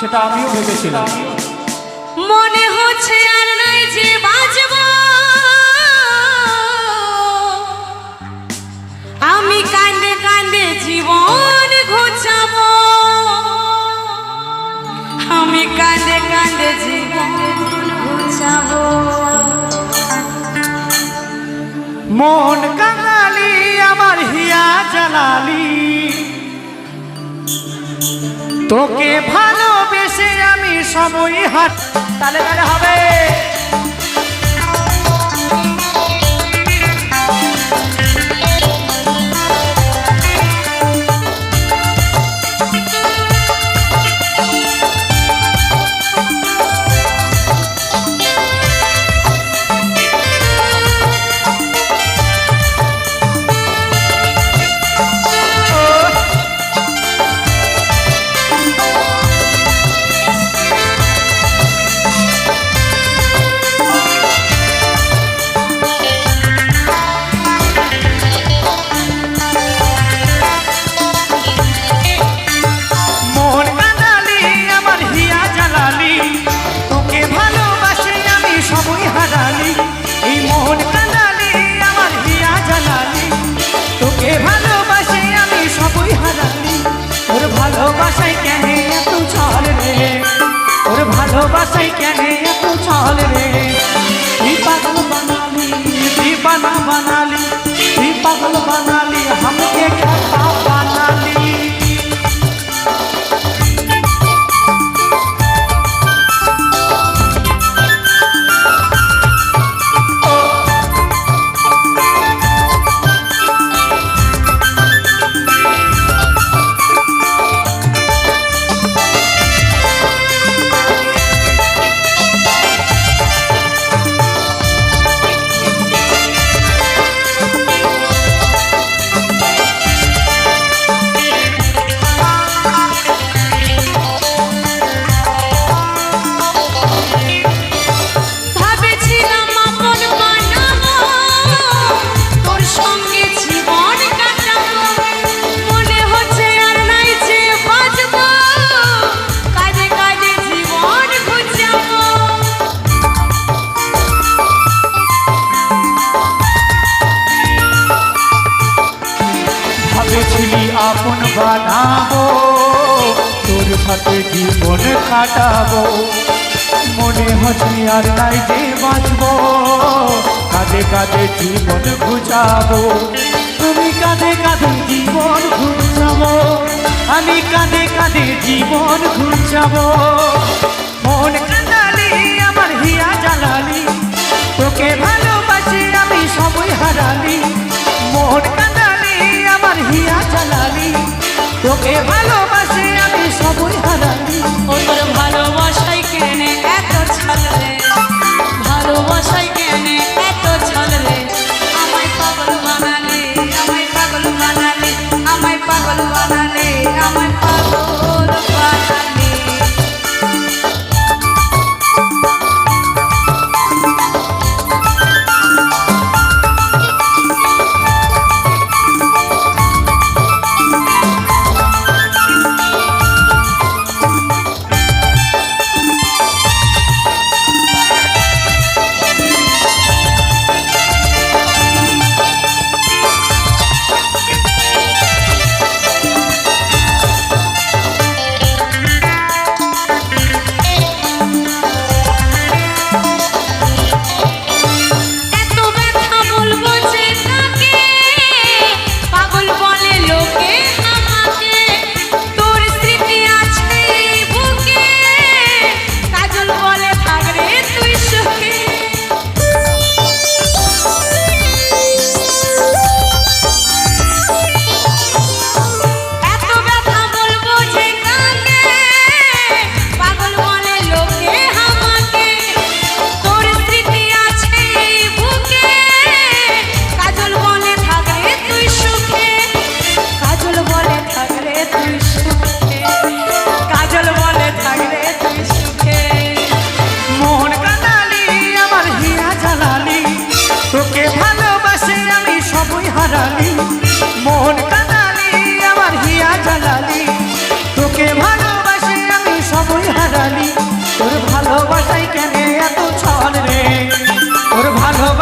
সেটা আমিও ভেবেছিলাম। মনে হচ্ছে আর নাই যে বাজব। আমি কান্দে কান্দে জীবন ঘুচাব। আমি কান্দে কান্দে জীবন ঘুচাব। মন কাঙালি আমার হিয়া জালালি। তোকে ভালোবেসে আমি সময় হাত তাহলে তাহলে হবে। বানালি তুই পাগল বানালি সাথে জীবন কাটাবো। মনে হচ্ছে আর নাই যে বাঁচবো। কাঁধে কাঁধে জীবন ঘুচাবো। তুমি কাঁধে কাঁধে জীবন ঘুচাবো। আমি কাঁধে কাঁধে জীবন ঘুচাবো। মন কাঁদালি আমার হিয়া জ্বালালি। তোকে ভালোবাসি আমি সময় হারালি। মন কাঁদালি আমার হিয়া জ্বালালি। তোকে ভালোবাসি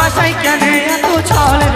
ভালোবাসায় কেন এত ছল